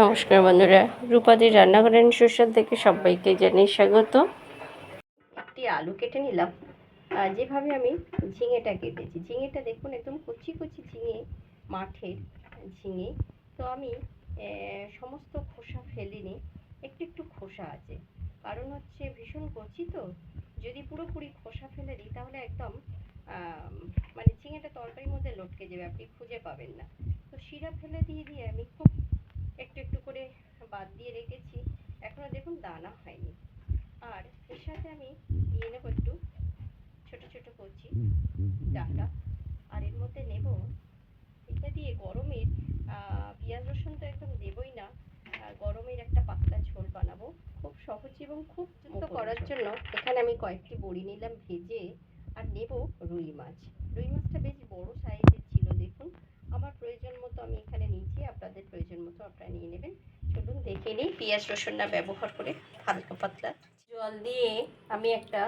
নমস্কার বন্ধুরা। রূপাদির রান্নাঘরের সুস্বাদ থেকে সবাইকে জানিয়ে স্বাগত। একটি আলু কেটে নিলাম। যেভাবে আমি ঝিঙেটা কেটেছি, ঝিঙেটা দেখুন একদম কচি কচি ঝিঙে, মাঠের ঝিঙে। তো আমি সমস্ত খোসা ফেলিনি, একটু একটু খোসা আছে। কারণ হচ্ছে ভীষণ কচি তো। যদি পুরোপুরি খোসা ফেলে দিই, তাহলে একদম মানে ঝিঙেটা তরকারির মধ্যে লটকে যাবে, আপনি খুঁজে পাবেন না। তো শিরা ফেলে দিয়ে দিয়ে আমি খুব একটু একটু করে বাদ দিয়ে রেখেছি। এখনও দেখুন দানা হয়নি। আর এর সাথে আমি দিয়ে নেব একটু ছোট ছোট কচি ডাটা। আর এর মধ্যে নেব এটা দিয়ে গরমের পেঁয়াজ রসুন তো একদম দেবই না। গরমের একটা পাতলা ঝোল বানাবো। খুব সহজ এবং খুব যুক্ত করার জন্য এখানে আমি কয়েকটি বড়ি নিলাম ভেজে আর নেব রুই মাছ। রুই মাছটা বেশ বড় সাইজের ছিল দেখুন। আমার প্রয়োজন মতো আমি এখানে নিয়েছি, আপনাদের প্রয়োজন মতো আপনারা নিয়ে নেবেন। চলুন দেখে নিই পেঁয়াজ রসুনটা ব্যবহার করে হালকা পাতলা। জল দিয়ে আমি একটা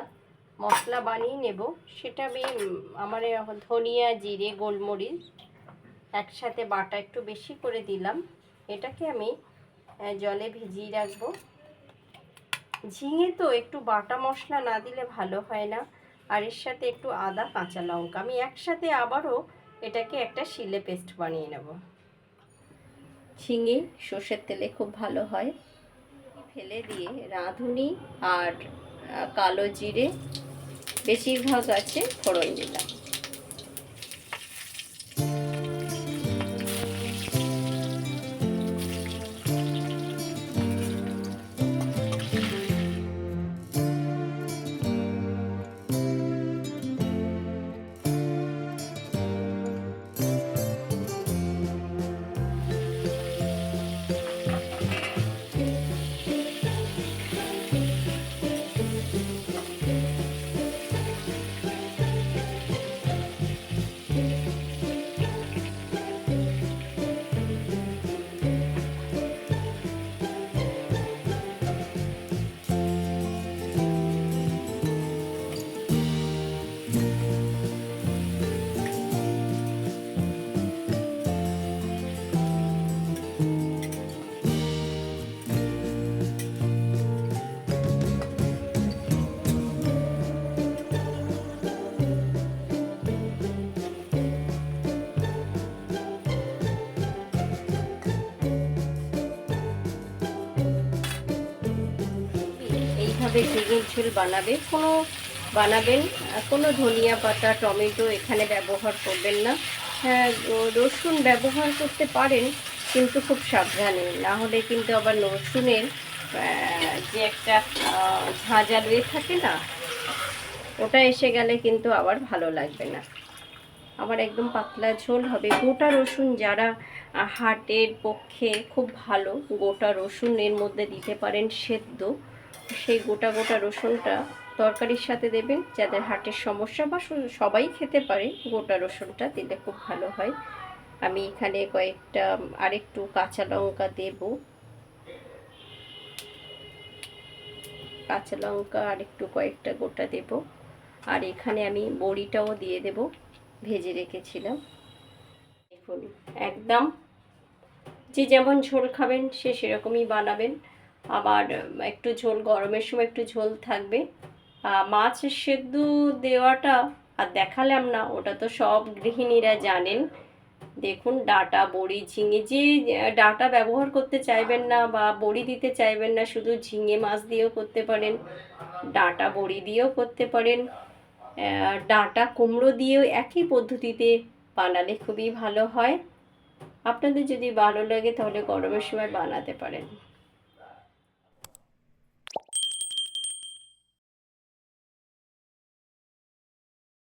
মশলা বানিয়ে নেব। সেটা আমি আমার ধনিয়া, জিরে, গোলমরিচ একসাথে বাটা একটু বেশি করে দিলাম। এটাকে আমি জলে ভিজিয়ে রাখব। ঝিঙে তো একটু বাটা মশলা না দিলে ভালো হয় না। আর এর সাথে একটু আদা, কাঁচা লঙ্কা। আমি একসাথে আবারও এটাকে একটা শিলে পেস্ট বানিয়ে নেব। ঝিঙে সর্ষের তেলে খুব ভালো হয়। ফেলে দিয়ে রাঁধুনি আর কালো জিরে, বেশিরভাগ আছে ফোড়ন দিলাম। এইভাবে ঝিঙের ঝোল বানাবে কোনো বানাবেন কোনো ধনিয়া পাতা টমেটো এখানে ব্যবহার করবেন না। হ্যাঁ রসুন ব্যবহার করতে পারেন কিন্তু খুব সাবধানে। না হলে কিন্তু আবার রসুনের যে একটা ঝাঁঝাল এ থাকে না ওটা এসে গেলে কিন্তু আবার ভালো লাগবে না। আবার একদম পাতলা ঝোল হবে। গোটা রসুন যারা আহ, হার্টের পক্ষে খুব ভালো গোটা রসুন এর মধ্যে দিতে পারেন সেদ্ধ। সেই গোটা গোটা রসুনটা তরকারির সাথে দেবেন, যাদের হার্টের সমস্যা বা সবাই খেতে পারে, গোটা রসুনটা দিলে খুব ভালো হয়। আমি এখানে কয়েকটা, আরেকটু কাঁচা লঙ্কা দেব। কাঁচা লঙ্কা আরেকটু কয়েকটা গোটা দেব। আর এখানে আমি বড়িটাও দিয়ে দেব, ভেজে রেখেছিলাম। দেখুন, একদম যে যেমন ঝোল খাবেন, সে সেরকমই বানাবেন। আবার একটু ঝোল, গরমের সময় একটু ঝোল থাকবে। মাছ সেদ্ধ দেওয়াটা আর দেখালাম না, ওটা তো সব গৃহিণীরা জানেন। দেখুন, ডাটা, বড়ি, ঝিঙে, যে ডাটা ব্যবহার করতে চাইবেন না বা বড়ি দিতে চাইবেন না, শুধু ঝিঙে মাছ দিয়েও করতে পারেন, ডাটা, বড়ি দিয়েও করতে পারেন। ডাটা, কুমড়ো দিয়েও একই পদ্ধতিতে বানালে খুবই ভালো হয়। আপনাদের যদি ভালো লাগে, তাহলে গরমের সময় বানাতে পারেন।